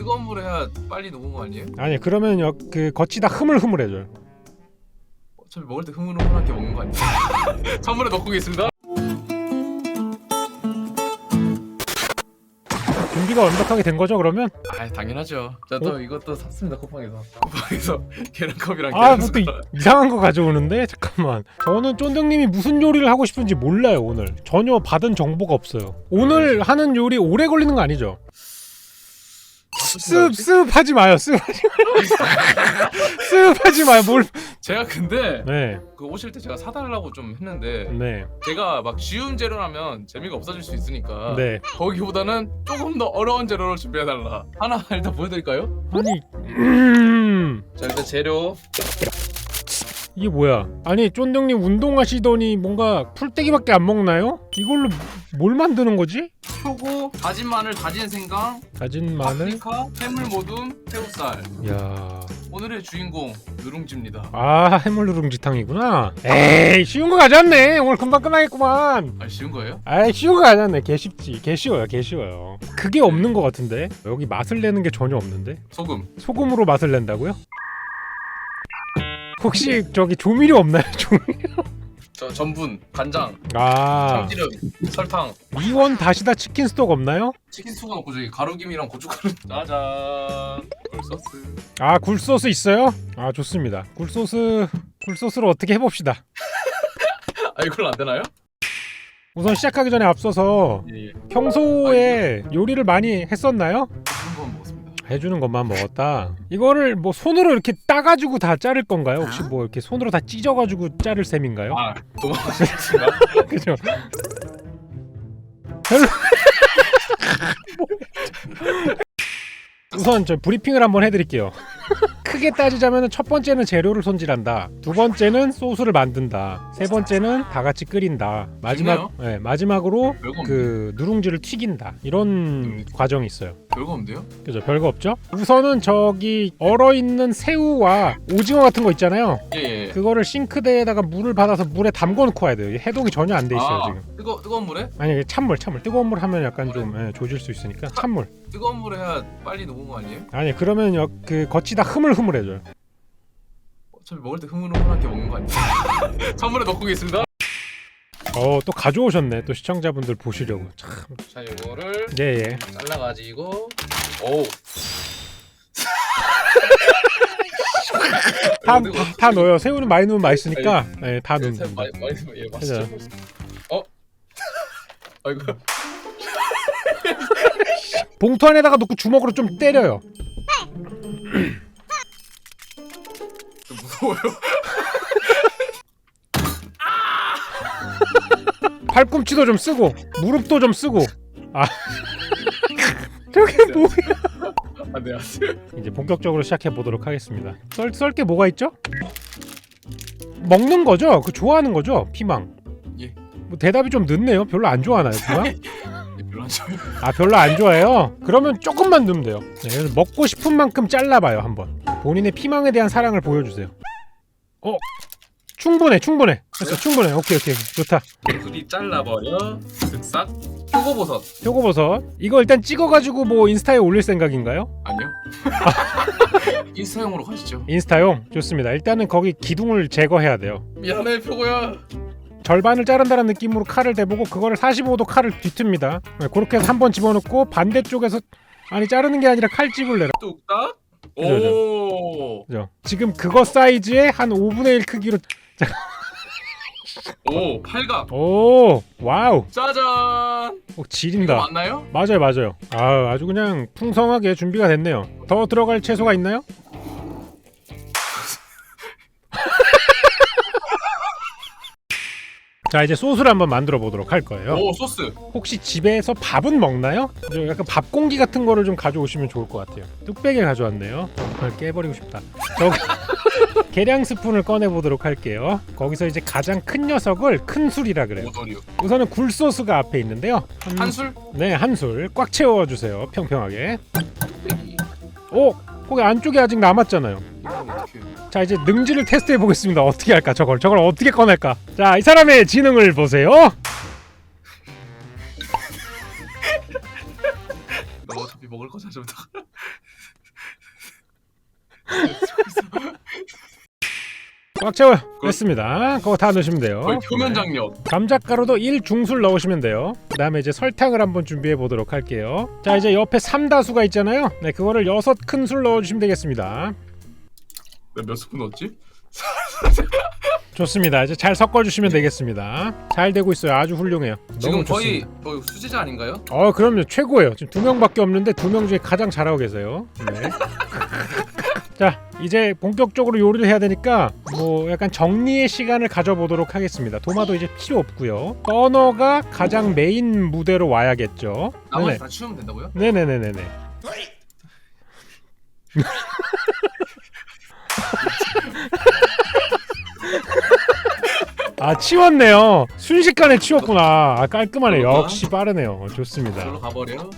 뜨거운 물에 해야 빨리 녹은 거 아니에요? 아니 그러면 여, 그 겉이 다 흐물흐물해져요. 어차피 먹을 때 흐물흐물하게 먹는 거 아니에요? 찬물에 넣고 오겠습니다. 준비가 완벽하게 된 거죠 그러면? 아 당연하죠. 저 또 이것도 샀습니다 쿠팡에서. 쿠팡에서 계란컵이랑 아, 계란숟가락. 이상한 거 가져오는데 잠깐만. 저는 쫀득님이 무슨 요리를 하고 싶은지 몰라요 오늘. 전혀 받은 정보가 없어요. 오늘 하는 요리 오래 걸리는 거 아니죠? 습 습하지 마요. 습하지 마요. 습하지 마요. 뭘? 제가 근데 네, 그 오실 때 제가 사달라고 좀 했는데 네, 제가 막 쉬운 재료라면 재미가 없어질 수 있으니까 네. 거기보다는 조금 더 어려운 재료를 준비해달라. 하나 일단 보여드릴까요? 아니, 음, 자 일단 재료 이게 뭐야? 아니 쫀득님 운동하시더니 뭔가 풀떼기밖에 안 먹나요? 이걸로 뭘 만드는 거지? 표고, 다진 마늘, 다진 생강, 다진 마늘. 파프리카, 해물 모둠, 새우살. 야, 오늘의 주인공 누룽지입니다. 아 해물 누룽지탕이구나. 에이 쉬운 거 가져왔네. 오늘 금방 끝나겠구만. 아 쉬운 거예요? 아이 쉬운 거 가져왔네. 개 쉽지. 개 쉬워요. 개 쉬워요. 그게 없는 거 같은데 여기 맛을 내는 게 전혀 없는데 소금. 소금으로 맛을 낸다고요? 혹시 저기 조미료 없나요? 조미료? 저 전분, 간장, 아 참기름, 설탕, 미원 다시다 치킨 스톡 없나요? 치킨 수가 넣고 저기 가루김이랑 고춧가루. 짜잔. 굴소스. 아 굴소스 있어요? 아 좋습니다. 굴소스 굴소스로 어떻게 해봅시다. 아 이걸로 안 되나요? 우선 시작하기 전에 앞서서 예, 예. 평소에 요리를 많이 했었나요? 한번 먹었습니다. 해주는 것만 먹었다. 이거를 뭐 손으로 이렇게 따가지고 다 자를 건가요? 혹시 뭐 이렇게 손으로 다 찢어가지고 자를 셈인가요? 아 도망가셨습니다. 그죠? 별로. 우선 저 브리핑을 한번 해드릴게요. 크게 따지자면 첫 번째는 재료를 손질한다. 두 번째는 소스를 만든다. 세 번째는 다 같이 끓인다. 마지막 네, 마지막으로 별거. 그 누룽지를 튀긴다. 이런 과정이 있어요. 별거 없는데요? 그죠? 별거 없죠? 우선은 저기 얼어 있는 새우와 오징어 같은 거 있잖아요. 예 예. 그거를 싱크대에다가 물을 받아서 물에 담궈 놓고 와야 돼요. 해동이 전혀 안 돼 있어요 아, 지금. 뜨거 뜨거운 물에? 아니 찬물 찬물 뜨거운 물 하면 약간 좀 예, 조질 수 있으니까 찬물. 뜨거운 물에 해야 빨리 녹은 거 아니에요? 아니 그러면 여, 그 겉이 다 흐물흐물해져요. 어차피 먹을 때 흐물흐물하게 먹는 거 아니에요? 찬물에 넣고 오겠습니다. 어 또 가져오셨네 또 시청자분들 보시려고. 참. 자 이거를 예예. 잘라가지고 오. 다, 이거 다, 다 넣어요. 새우는 많이 넣으면 맛있으니까 예, 다 넣는. 새- 많이 많이 예 맛있죠. 어? 아이고 봉투 안에다가 넣고 주먹으로 좀 때려요. 무서워요. 팔꿈치도 좀 쓰고 무릎도 좀 쓰고. 아 저게 뭐야? 안돼 안돼. 이제 본격적으로 시작해 보도록 하겠습니다. 썰썰게 뭐가 있죠? 먹는 거죠? 그 좋아하는 거죠? 피망. 예. 뭐 대답이 좀 늦네요. 별로 안 좋아하나요, 피망? 좋아요. 아 별로 안 좋아해요. 그러면 조금만 넣으면 돼요. 네, 그래서 먹고 싶은 만큼 잘라봐요 한번. 본인의 피망에 대한 사랑을 보여주세요. 어, 충분해, 충분해. 됐어, 충분해. 오케이, 오케이, 좋다. 둘이 잘라버려. 쓱싹. 표고버섯 표고버섯. 이거 일단 찍어가지고 뭐 인스타에 올릴 생각인가요? 아니요. 인스타용으로 가시죠. 인스타용 좋습니다. 일단은 거기 기둥을 제거해야 돼요. 미안해 표고야. 절반을 자른다는 느낌으로 칼을 대보고 그거를 45도 칼을 뒤틉니다. 네, 그렇게 해서 한 번 집어넣고 반대쪽에서 아니 자르는 게 아니라 칼집을 내라. 뚝딱. 그죠, 그죠. 오. 그죠? 지금 그거 사이즈의 한 5분의 1 크기로 오 팔각. 오 와우 짜잔. 어, 이거 지린다. 맞나요? 맞아요 맞아요. 아 아주 그냥 풍성하게 준비가 됐네요. 더 들어갈 채소가 있나요? 자 이제 소스를 한번 만들어 보도록 할 거예요. 오 소스. 혹시 집에서 밥은 먹나요? 좀 약간 밥 공기 같은 거를 좀 가져오시면 좋을 것 같아요. 뚝배기 가져왔네요. 정말 깨버리고 싶다. 저 계량 스푼을 꺼내 보도록 할게요. 거기서 이제 가장 큰 녀석을 큰 술이라 그래요. 오돌이요. 우선은 굴 소스가 앞에 있는데요. 한, 한 술. 네, 한 술 꽉 채워 주세요. 평평하게. 오, 거기 안쪽에 아직 남았잖아요. 자 이제 능지를 테스트해 보겠습니다. 어떻게 할까 저걸 저걸 어떻게 꺼낼까? 자 이 사람의 지능을 보세요. 나 어차피 먹을 거 사줘. 꽉 채워요. 됐습니다. 그거 다 넣으시면 돼요. 거의 표면 네. 장력. 감자가루도 1중술 넣으시면 돼요. 그 다음에 이제 설탕을 한번 준비해 보도록 할게요. 자 이제 옆에 삼다수가 있잖아요. 네 그거를 여섯 큰술 넣어주시면 되겠습니다. 내가 몇 스푼 넣었지? 좋습니다. 이제 잘 섞어주시면 되겠습니다. 잘 되고 있어요. 아주 훌륭해요. 지금 너무 거의 좋습니다. 뭐 수제자 아닌가요? 어 그럼요 최고예요. 지금 두 명밖에 없는데 두 명 중에 가장 잘하고 계세요. 네. 자 이제 본격적으로 요리를 해야 되니까 뭐 약간 정리의 시간을 가져보도록 하겠습니다. 도마도 이제 필요 없고요. 버너가 가장 메인 무대로 와야겠죠. 나머지 네네. 다 치우면 된다고요? 네네네네네. 아 치웠네요. 순식간에 치웠구나. 아 깔끔하네. 역시 빠르네요. 좋습니다. 저로 가버려.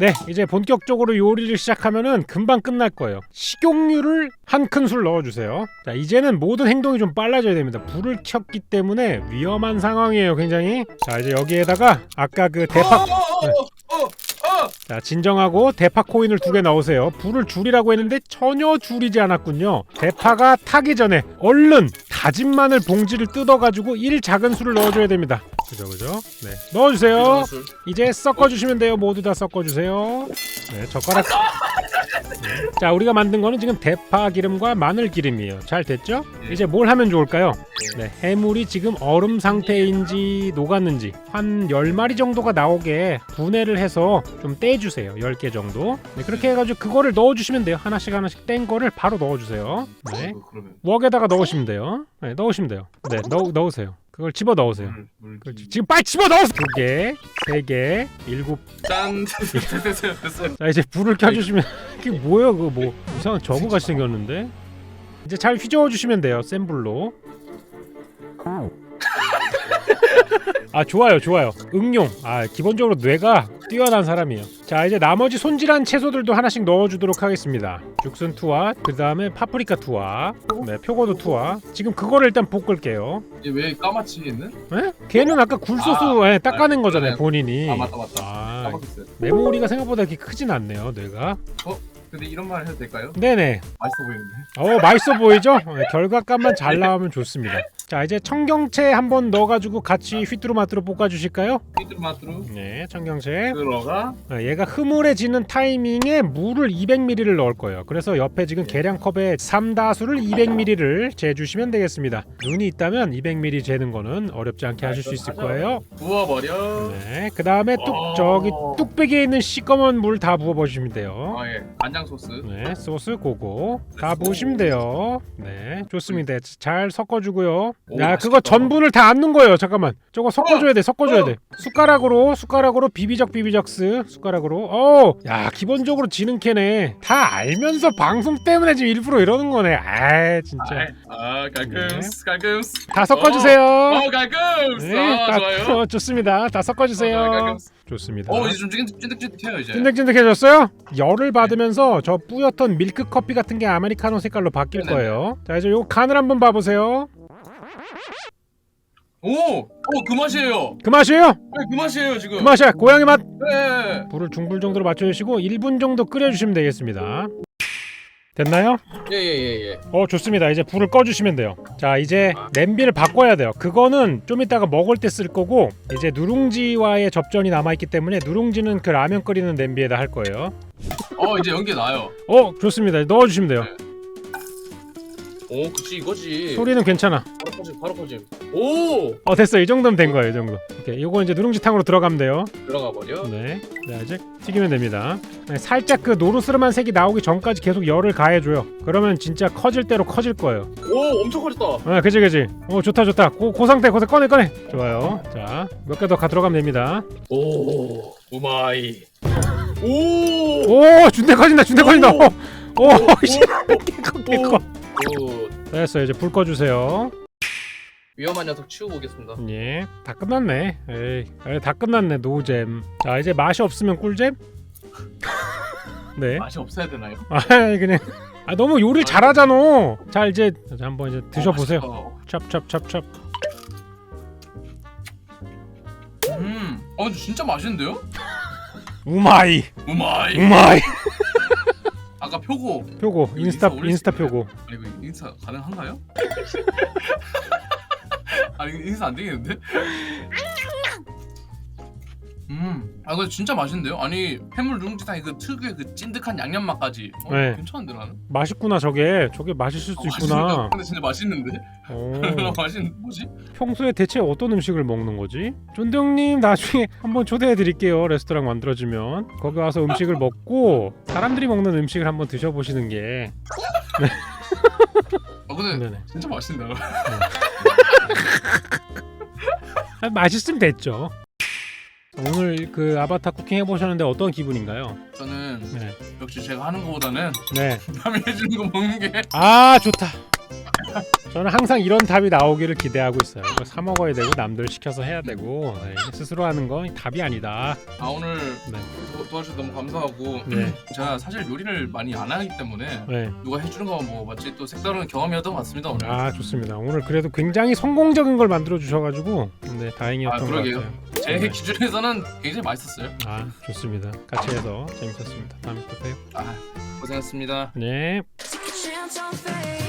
네, 이제 본격적으로 요리를 시작하면은 금방 끝날 거예요. 식용유를 한 큰술 넣어주세요. 자, 이제는 모든 행동이 좀 빨라져야 됩니다. 불을 켰기 때문에 위험한 상황이에요, 굉장히. 자, 이제 여기에다가 아까 그 대파, 어. 자, 진정하고 대파 코인을 두 개 넣으세요. 불을 줄이라고 했는데 전혀 줄이지 않았군요. 대파가 타기 전에 얼른 다진 마늘 봉지를 뜯어가지고 1 작은 술을 넣어줘야 됩니다. 그죠, 그죠? 네, 넣어주세요. 술. 이제 섞어주시면 돼요. 모두 다 섞어주세요. 네, 젓가락. 네. 자, 우리가 만든 거는 지금 대파 기름과 마늘 기름이에요. 잘 됐죠? 예. 이제 뭘 하면 좋을까요? 네, 해물이 지금 얼음 상태인지 녹았는지 한 10마리 정도가 나오게 분해를 해서 좀 떼주세요. 10개 정도. 네, 그렇게 해가지고 그거를 넣어주시면 돼요. 하나씩 하나씩 뗀 거를 바로 넣어주세요. 네, 웍에다가 넣으시면 돼요. 네, 넣으시면 돼요. 네, 넣, 넣으세요. 그걸 집어 넣으세요. 물, 물. 지금 빨리 집어 넣어. 두 개, 세 개, 일곱. 짠. 됐어요, 됐어요, 됐어요. 자 이제 불을 켜주시면 이게 뭐야 그거 뭐 이상한 저거 같이 생겼는데. 이제 잘 휘저어 주시면 돼요. 센 불로. 아 좋아요 좋아요 응용 아 기본적으로 뇌가 뛰어난 사람이에요 자 이제 나머지 손질한 채소들도 하나씩 넣어주도록 하겠습니다 죽순 투하 그 다음에 파프리카 투하 네 표고도 투하 지금 그거를 일단 볶을게요 이게 왜 까맣지 있는? 에? 걔는 아까 굴소스 아, 예, 닦아낸 아, 거잖아요 그러네. 본인이 아 맞다 맞다. 아, 까먹었어요. 메모리가 생각보다 이렇게 크진 않네요 뇌가 근데 이런 말 해도 될까요? 네네 맛있어 보이는데. 어 맛있어 보이죠? 네, 결과값만 잘 나오면 좋습니다. 자 이제 청경채 한번 넣어가지고 같이 휘뚜루마뚜루 볶아주실까요? 피드마트로 네 청경채 들어가. 네, 얘가 흐물해지는 타이밍에 물을 200ml를 넣을 거예요. 그래서 옆에 지금 계량컵에 삼다수를 200ml를 재주시면 되겠습니다. 눈이 있다면 200ml 재는 거는 어렵지 않게 하실 수 있을 거예요. 부어버려. 네, 그 다음에 뚝 어. 저기 뚝배기에 있는 시꺼먼 물 다 부어보시면 돼요. 아 예. 간장 소스. 네, 소스 고고 다 부으시면 돼요. 네, 좋습니다. 잘 섞어주고요. 오, 야, 맛있겠다. 그거 전분을 다안 넣은 거예요. 잠깐만, 저거 섞어줘야 돼, 섞어줘야 어. 돼. 숟가락으로, 숟가락으로 비비적 비비적스, 숟가락으로. 어, 야, 기본적으로 지는 캐네. 다 알면서 방송 때문에 지금 일부러 이러는 거네. 아, 진짜. 아 깔끔스 깔끔스. 다 섞어주세요. 어 깔끔스. 네, 아 다 좋아요. 어, 좋습니다. 다 섞어주세요. 어, 깔끔스. 좋습니다. 어 이제 좀 찐득- 찐득찐득해요 이제. 찐득찐득해졌어요? 열을 받으면서 저 뿌옇던 밀크 커피 같은 게 아메리카노 색깔로 바뀔 네네. 거예요. 자 이제 요 간을 한번 봐보세요. 오, 어 그 맛이에요. 그 맛이에요? 네, 그 맛이에요 지금. 그 맛이야. 고양이 맛. 네. 불을 중불 정도로 맞춰주시고 1분 정도 끓여주시면 되겠습니다. 됐나요? 예 예 예 예. 어 좋습니다. 이제 불을 꺼주시면 돼요. 자 이제 냄비를 바꿔야 돼요. 그거는 좀 이따가 먹을 때 쓸 거고 이제 누룽지와의 접전이 남아있기 때문에 누룽지는 그 라면 끓이는 냄비에다 할 거예요. 어 이제 연기 나요. 어 좋습니다. 넣어주시면 돼요. 오 그치 이거지. 소리는 괜찮아. 바로 꺼짐 바로 꺼짐. 오 어 됐어 이 정도면 된 거예요 이 정도 오케이 요거 이제 누룽지탕으로 들어가면 돼요 들어가 버려. 네 자, 이제 튀기면 됩니다 네, 살짝 그 노르스름한 색이 나오기 전까지 계속 열을 가해줘요 그러면 진짜 커질 대로 커질 거예요 오 엄청 커졌다. 아 그지 그지 오 좋다 좋다 고, 고 상태 고상 꺼내 꺼내 좋아요 자몇 개 더 가 들어가면 됩니다 오 우마이. 오. 오 준대 커진다 준대 커진다 오, 오 씨, 깨꺼 깨꺼 오. 됐어요 이제 불 꺼주세요 위험한 녀석 치우고 오겠습니다. 예 다 끝났네 에이 에이, 다 끝났네 노잼 자 이제 맛이 없으면 꿀잼 네 맛이 없어야 되나요? 아 그냥 아 너무 요리를 잘하잖아. 자 이제 자, 한번 이제 드셔보세요. 어, 찹찹찹찹. 맛있다. 음. 어 근데 진짜 맛있는데요? 우마이 우마이. 우마이. 아까 표고 표고. 이거 인스타 인스타 올릴 인스타 수? 표고. 아니 이거 인스타 가능한가요? 아니 이거 인스타 안 되겠는데? 음, 아 근데 진짜 맛있는데요? 아니 해물 누룽지탕에 그 특유의 그 찐득한 양념 맛까지. 어, 네. 괜찮은데 나는? 맛있구나 저게 저게 맛있을 수 아, 있구나. 맛있는데? 근데 진짜 맛있는데? 오. 맛있는 뭐지? 평소에 대체 어떤 음식을 먹는 거지? 쫀대형님 나중에 한번 초대해 드릴게요 레스토랑 만들어지면 거기 와서 음식을 먹고 사람들이 먹는 음식을 한번 드셔보시는 게 아 근데 네네. 진짜 맛있네. 아, 맛있으면 됐죠. 오늘 그 아바타 쿠킹 해보셨는데 어떤 기분인가요? 저는 네. 역시 제가 하는 거보다는 네. 남이 해주는 거 먹는 게 아 좋다. 저는 항상 이런 답이 나오기를 기대하고 있어요. 이거 사 먹어야 되고 남들 시켜서 해야 되고 네, 스스로 하는 건 답이 아니다. 아 오늘 네. 도, 도와주셔서 너무 감사하고 네. 제가 사실 요리를 많이 안 하기 때문에 네. 누가 해주는 거뭐 마치 또 색다른 경험이었던 것 같습니다 오늘. 아 좋습니다. 오늘 그래도 굉장히 성공적인 걸 만들어 주셔가지고 네 다행이었던 아, 것 그러게요. 같아요. 제 네. 기준에서는 굉장히 맛있었어요. 아 좋습니다. 같이 해서 재밌었습니다. 다음에 또 봬요. 아 고생했습니다. 네. Take a chance on faith.